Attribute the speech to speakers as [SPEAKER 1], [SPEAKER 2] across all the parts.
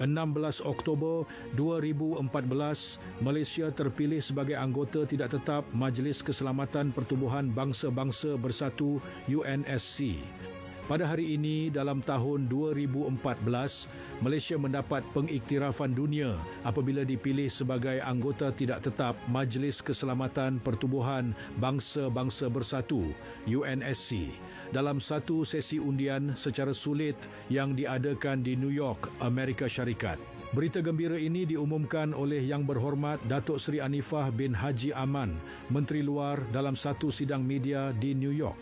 [SPEAKER 1] 16 Oktober 2014, Malaysia terpilih sebagai anggota tidak tetap Majlis Keselamatan Pertubuhan Bangsa-Bangsa Bersatu UNSC. Pada hari ini dalam tahun 2014, Malaysia mendapat pengiktirafan dunia apabila dipilih sebagai anggota tidak tetap Majlis Keselamatan Pertubuhan Bangsa-Bangsa Bersatu UNSC dalam satu sesi undian secara sulit yang diadakan di New York, Amerika Syarikat. Berita gembira ini diumumkan oleh Yang Berhormat Datuk Seri Anifah bin Haji Aman, Menteri Luar dalam satu sidang media di New York.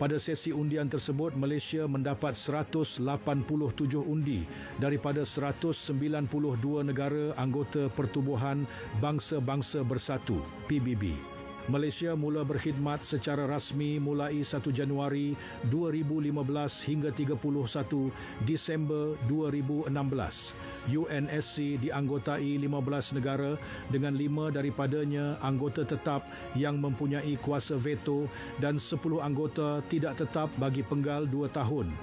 [SPEAKER 1] Pada sesi undian tersebut, Malaysia mendapat 187 undi daripada 192 negara anggota Pertubuhan Bangsa-Bangsa Bersatu, PBB. Malaysia mula berkhidmat secara rasmi mulai 1 Januari 2015 hingga 31 Disember 2016. UNSC dianggotai 15 negara dengan lima daripadanya anggota tetap yang mempunyai kuasa veto dan 10 anggota tidak tetap bagi penggal 2 tahun.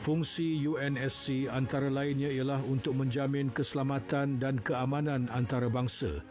[SPEAKER 1] Fungsi UNSC antara lainnya ialah untuk menjamin keselamatan dan keamanan antarabangsa